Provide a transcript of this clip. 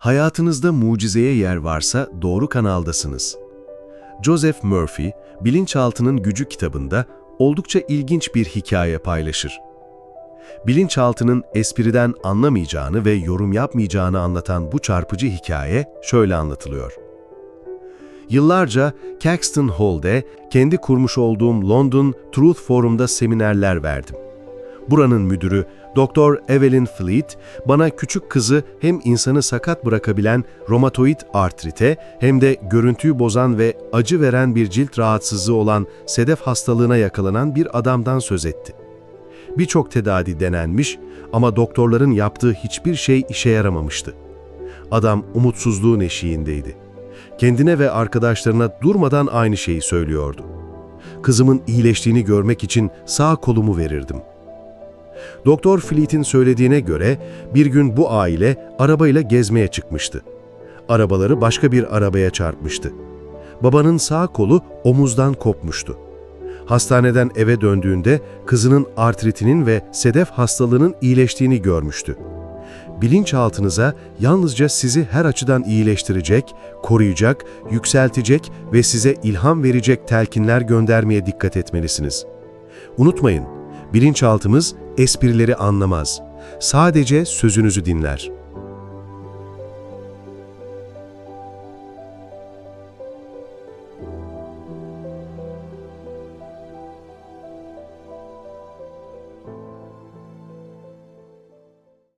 Hayatınızda mucizeye yer varsa doğru kanaldasınız. Joseph Murphy, Bilinçaltının Gücü kitabında oldukça ilginç bir hikaye paylaşır. Bilinçaltının espriden anlamayacağını ve yorum yapmayacağını anlatan bu çarpıcı hikaye şöyle anlatılıyor. Yıllarca Caxton Hall'de kendi kurmuş olduğum London Truth Forum'da seminerler verdim. Buranın müdürü Dr. Evelyn Fleet bana küçük kızı hem insanı sakat bırakabilen romatoid artrite hem de görüntüyü bozan ve acı veren bir cilt rahatsızlığı olan sedef hastalığına yakalanan bir adamdan söz etti. Birçok tedavi denenmiş ama doktorların yaptığı hiçbir şey işe yaramamıştı. Adam umutsuzluğun eşiğindeydi. Kendine ve arkadaşlarına durmadan aynı şeyi söylüyordu. Kızımın iyileştiğini görmek için sağ kolumu verirdim. Doktor Fleet'in söylediğine göre bir gün bu aile arabayla gezmeye çıkmıştı. Arabaları başka bir arabaya çarpmıştı. Babanın sağ kolu omuzdan kopmuştu. Hastaneden eve döndüğünde kızının artritinin ve sedef hastalığının iyileştiğini görmüştü. Bilinçaltınıza yalnızca sizi her açıdan iyileştirecek, koruyacak, yükseltecek ve size ilham verecek telkinler göndermeye dikkat etmelisiniz. Unutmayın, bilinçaltımız esprileri anlamaz. Sadece sözünüzü dinler.